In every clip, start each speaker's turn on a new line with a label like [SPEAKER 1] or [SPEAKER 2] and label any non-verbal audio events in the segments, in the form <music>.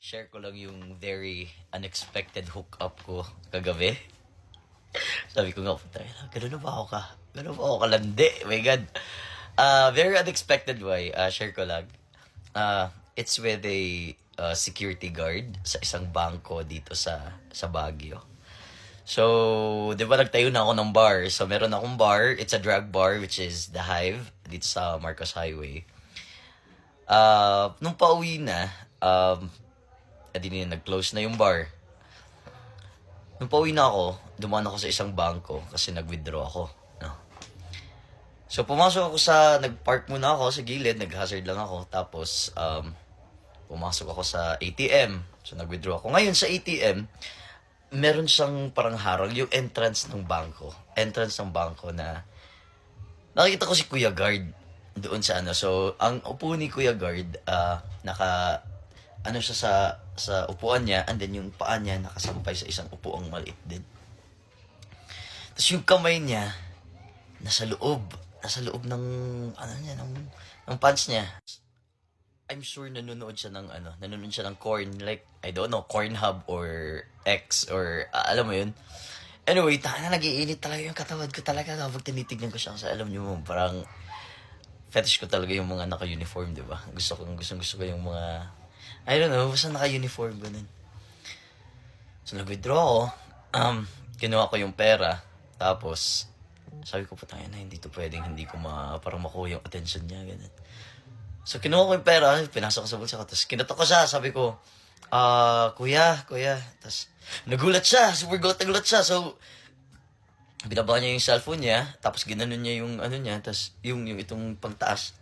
[SPEAKER 1] share ko lang yung very unexpected hookup ko kagabi. Sabi ko nga, puta, gano'n na ba ako ka? Gano'n ba ako kalandi? My God. Uh, very unexpected way. Uh, share ko lang. Uh, it's with a uh, security guard sa isang bangko dito sa sa Baguio. So, di ba nagtayo na ako ng bar? So, meron akong bar. It's a drag bar, which is The Hive, dito sa Marcos Highway. Uh, nung pauwi na, um, edi na nag-close na yung bar. Nung pauwi na ako, dumaan ako sa isang bangko kasi nag-withdraw ako. No? So, pumasok ako sa, nag-park muna ako sa gilid, nag-hazard lang ako. Tapos, um, pumasok ako sa ATM. So, nag-withdraw ako. Ngayon, sa ATM, meron siyang parang harang, yung entrance ng bangko. Entrance ng bangko na, nakita ko si Kuya Guard doon sa ano. So, ang upo ni Kuya Guard, ah, naka, ano siya sa, sa upuan niya, and then yung paa niya nakasampay sa isang upuang maliit din. Tapos yung kamay niya, nasa loob, nasa loob ng, ano niya, ng, ng pants niya. I'm sure nanonood siya ng ano, nanonood siya ng corn, like, I don't know, corn hub or X or, ah, alam mo yun. Anyway, tanga nagiinit talaga yung katawad ko talaga kapag tinitignan ko siya. Kasi alam niyo mo, parang fetish ko talaga yung mga naka-uniform, di ba? Gusto ko, gusto, gusto ko yung mga, I don't know, basta naka-uniform, ganun. So, nag-withdraw. Um, kinuha ko yung pera. Tapos, sabi ko, putang na, hindi to pwedeng, hindi ko ma, parang makuha yung attention niya, ganun. So, kinuha ko yung pera, pinasok ko sa bulsa ko, tapos kinatok ko siya, sabi ko, ah, kuya, kuya. Tapos, nagulat siya, super gulat na gulat siya. So, binaba niya yung cellphone niya, tapos ginanon niya yung ano niya, tapos yung, yung itong pangtaas.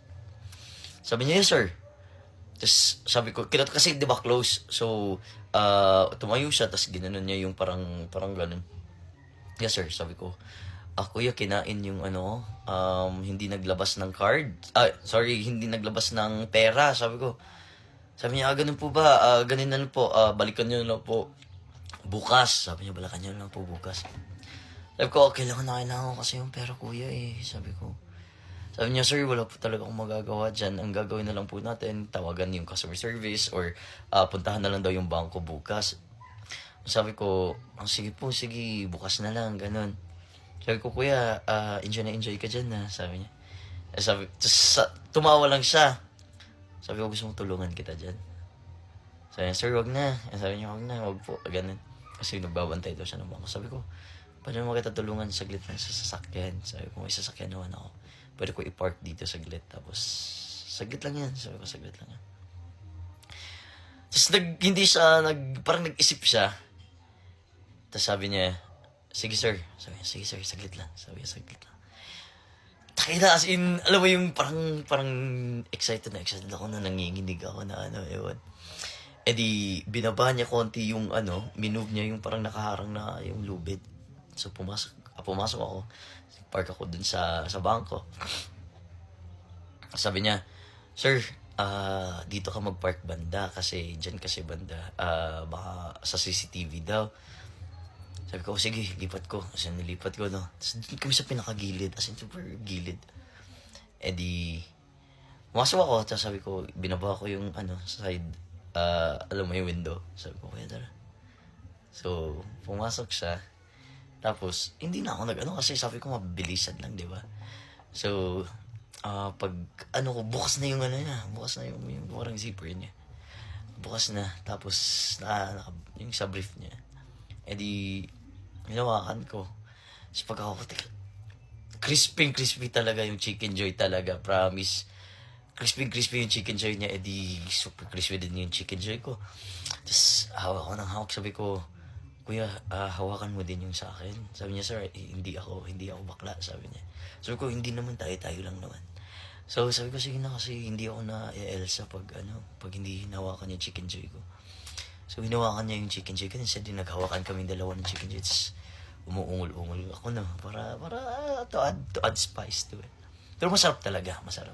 [SPEAKER 1] Sabi niya, yes, sir. Tapos sabi ko, kinat kasi di ba close. So, uh, tumayo siya, tapos ginanon niya yung parang, parang ganun. Yes, sir. Sabi ko, ah, kuya, kinain yung ano, um, hindi naglabas ng card. Ah, sorry, hindi naglabas ng pera. Sabi ko, sabi niya, ah, ganun po ba? Ah, ganun na lang po. Ah, balikan niyo na lang po bukas. Sabi niya, balikan niyo na lang po bukas. Sabi ko, kailangan na kailangan ko kasi yung pera, kuya eh. Sabi ko. Sabi niya, sir, wala po talaga akong magagawa dyan. Ang gagawin na lang po natin, tawagan yung customer service or ah, puntahan na lang daw yung bangko bukas. Sabi ko, oh, sige po, sige, bukas na lang, ganun. Sabi ko, kuya, ah, enjoy na enjoy ka dyan na, sabi niya. Eh, sabi, sa- tumawa lang siya. Sabi ko, gusto mong tulungan kita dyan. Sabi niya, sir, wag na. Eh, Sabi niya, wag na, wag po, ganun. Kasi nagbabantay daw siya ng bangko. Sabi ko, paano mo kita tulungan saglit lang sa sasakyan? Sabi ko, may sasakyan naman ako. Pwede ko i-park dito saglit. Tapos, saglit lang yan. Sabi ko, saglit lang yan. Tapos, nag, hindi siya, nag, parang nag-isip siya. Tapos sabi niya, sige sir. Sabi niya, sige sir, saglit lang. Sabi niya, saglit lang. Takina, as in, alam mo yung parang, parang excited na excited ako na nanginginig ako na ano, ewan. E di, binaba niya konti yung ano, minove niya yung parang nakaharang na yung lubid. So, pumasok, pumasok ako. Park ako dun sa, sa bangko. Sabi niya, Sir, ah dito ka mag-park banda kasi dyan kasi banda. ah baka sa CCTV daw. Sabi ko, sige, lipat ko. Kasi nilipat ko, no. Tapos doon kami sa pinakagilid. As in, super gilid. Eh di, pumasok ako. Tapos sabi ko, binaba ko yung, ano, side, ah alam mo yung window. Sabi ko, kaya tara. So, pumasok siya. Tapos, hindi na ako nag-ano kasi sabi ko, mabilisan lang, di ba? So, ah pag, ano ko, bukas na yung ano niya. Bukas na yung, yung parang zipper niya. Bukas na. Tapos, na, naka, yung sa brief niya. Eh di, hinawakan ko. Tapos pag ako, crispy crispy talaga yung chicken joy talaga, promise. Crispy crispy yung chicken joy niya, eh di, super crispy din yung chicken joy ko. Tapos, hawak ko ng hawak, sabi ko, Kuya, ah, hawakan mo din yung sa akin. Sabi niya, sir, hindi ako, hindi ako bakla, sabi niya. Sabi ko, hindi naman tayo, tayo lang naman. So, sabi ko, sige na kasi hindi ako na Elsa pag, ano, pag hindi hinawakan yung chicken joy ko. So, hinawakan niya yung chicken joy. Kasi din naghawakan kami dalawa ng chicken joy. Umuungol-ungol ako na. Para, para, to add, to add spice to it. Pero masarap talaga, masarap.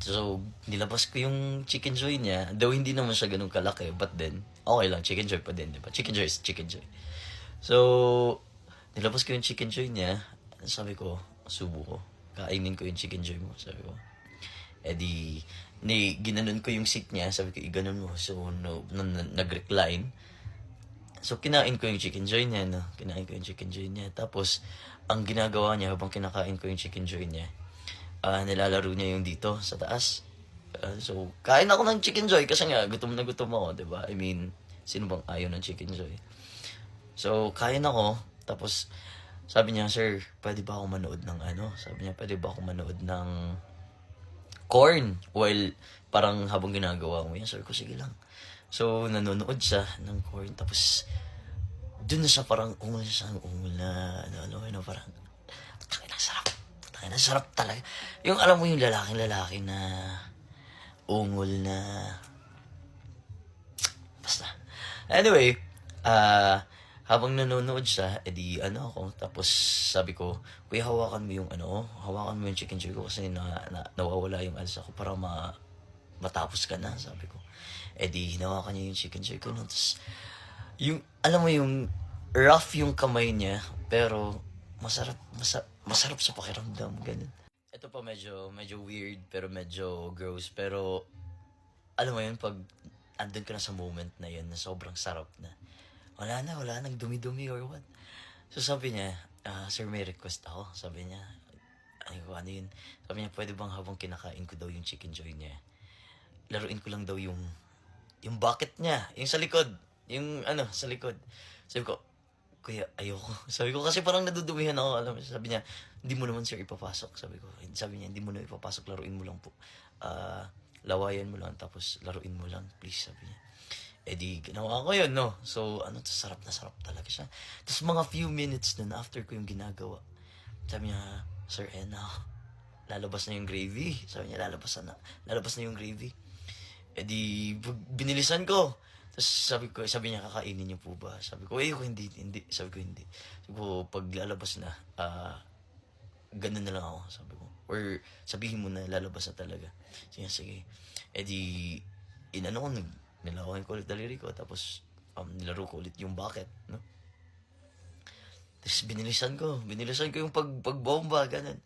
[SPEAKER 1] So, nilabas ko yung chicken joy niya. Though hindi naman siya ganun kalaki. But then, okay lang. Chicken joy pa din, di ba? Chicken joy is chicken joy. So, nilabas ko yung chicken joy niya. Sabi ko, subo ko. Kainin ko yung chicken joy mo. Sabi ko. Eh di, ni, ginanon ko yung seat niya. Sabi ko, iganon mo. So, no, no, no, nag-recline. So, kinain ko yung chicken joy niya, no? Kinain ko yung chicken joy niya. Tapos, ang ginagawa niya habang kinakain ko yung chicken joy niya, ah nilalaro niya yung dito sa taas. Ah, so, kain ako ng chicken joy kasi nga, gutom na gutom ako, di ba? I mean, sino bang ayaw ng chicken joy? So, kain ako. Tapos, sabi niya, sir, pwede ba ako manood ng ano? Sabi niya, pwede ba ako manood ng corn while parang habang ginagawa mo yan. Sabi ko, sige lang. So, nanonood siya ng corn. Tapos, dun na siya parang ungol siya ng ungol na ano, ano, ano, parang, tangin ang sarap. Tangin ang sarap talaga. Yung alam mo yung lalaking lalaki na ungol na basta. Anyway, ah habang nanonood siya, edi ano ako, tapos sabi ko, kuya hawakan mo yung ano, hawakan mo yung chicken joy ko kasi na, na, nawawala yung alsa ko para ma, matapos ka na, sabi ko. Edi hinawakan niya yung chicken joy ko, no? tapos yung, alam mo yung rough yung kamay niya, pero masarap, masa, masarap sa pakiramdam, ganun. Ito pa medyo, medyo weird, pero medyo gross, pero alam mo yun, pag andun ka na sa moment na yun, na sobrang sarap na, wala na, wala nang dumi-dumi or what. So sabi niya, ah, sir, may request ako. Sabi niya, ay ano yun? Sabi niya, pwede bang habang kinakain ko daw yung chicken joy niya, laruin ko lang daw yung, yung bucket niya, yung sa likod, yung ano, sa likod. Sabi ko, kuya, ayoko. <laughs> Sabi ko, kasi parang nadudumihan ako. Alam mo, sabi niya, hindi mo naman sir ipapasok. Sabi ko, sabi niya, hindi mo na ipapasok, laruin mo lang po. Ah, lawayan mo lang, tapos laruin mo lang, please, sabi niya. Eh di, ginawa ko yun, no? So, ano sarap na sarap talaga siya. Tapos mga few minutes nun, after ko yung ginagawa, sabi niya, Sir Ena, <laughs> lalabas na yung gravy. Sabi niya, lalabas na, lalabas na yung gravy. Eh di, binilisan ko. Tapos sabi ko, sabi niya, kakainin niyo po ba? Sabi ko, eh, ako hindi, hindi. Sabi ko, hindi. Sabi ko, pag lalabas na, ah, ganun na lang ako, sabi ko. Or sabihin mo na lalabas na talaga. Sige, sige. Eh di, inano ko, nag, nilawakan ko ulit daliri ko, tapos um, nilaro ko ulit yung bucket, no? Tapos binilisan ko, binilisan ko yung pag, pagbomba, ganun.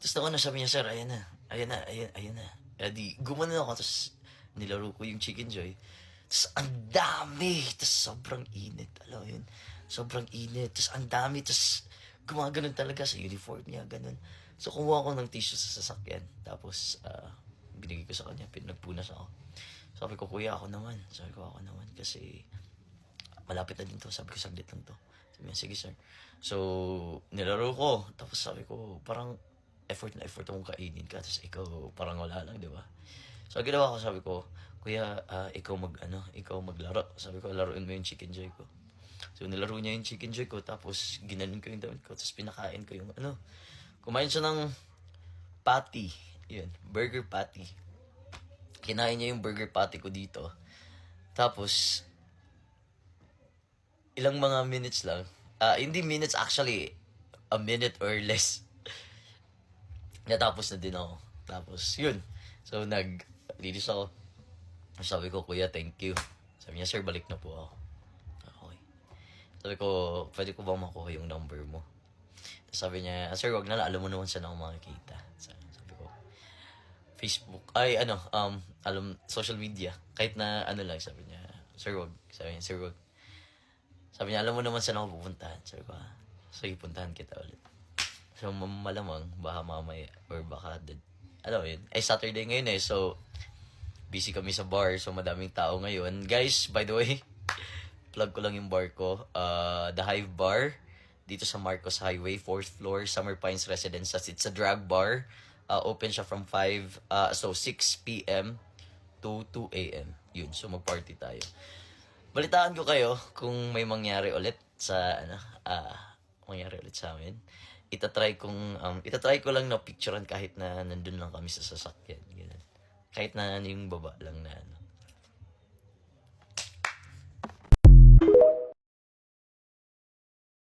[SPEAKER 1] Tapos naman sabi niya, sir, ayan na, ayan na, ayan, ayan na. Eh di, gumanon ako, tapos nilaro ko yung chicken joy. Tapos ang dami, tapos sobrang init, alam mo yun. Sobrang init, tapos ang dami, tapos gumaganon talaga sa uniform niya, ganun. So kumuha ko ng tissue sa sasakyan, tapos ah, binigay ko sa kanya, pinagpunas ako. Sabi ko, kuya, ako naman. Sabi ko, ako naman. Kasi, malapit na din to. Sabi ko, saglit lang to. Sabi niya, sige, sir. So, nilaro ko. Tapos sabi ko, parang effort na effort akong kainin ka. Tapos ikaw, parang wala lang, di ba? So, ginawa ko, sabi ko, kuya, ah, ikaw mag, ano, ikaw maglaro. Sabi ko, laruin mo yung chicken joy ko. So, nilaro niya yung chicken joy ko. Tapos, ginanon ko yung damit ko. Tapos, pinakain ko yung, ano, kumain siya ng patty. Yun, burger patty kinain niya yung burger patty ko dito. Tapos, ilang mga minutes lang, ah hindi minutes actually, a minute or less, <laughs> natapos na din ako. Tapos, yun. So, nag-linis ako. Sabi ko, kuya, thank you. Sabi niya, sir, balik na po ako. Okay. Sabi ko, pwede ko bang makuha yung number mo? Sabi niya, "Ah, sir, wag na lang. Alam mo naman saan ako makikita. Sabi sabi ko, Facebook, ay ano, um, alam, social media. Kahit na ano lang, sabi niya, sir, wag. Sabi niya, sir, wag. Sabi niya, alam mo naman saan ako pupuntahan. Sabi ko, "Ah, sige, puntahan kita ulit. So, malamang, baka mamaya, or baka, ano yun, ay Saturday ngayon eh, so, busy kami sa bar, so madaming tao ngayon. Guys, by the way, <laughs> plug ko lang yung bar ko, uh, The Hive Bar, dito sa Marcos Highway, 4th floor, Summer Pines Residences. It's a drag bar. Uh, open siya from 5, uh, so 6 p.m. to 2 a.m. Yun, so mag-party tayo. Balitaan ko kayo kung may mangyari ulit sa, ano, ah, mangyari ulit sa amin. Itatry kong, um, itatry ko lang na picturean kahit na nandun lang kami sa sasakyan. Ganun. Kahit na ano yung baba lang na ano.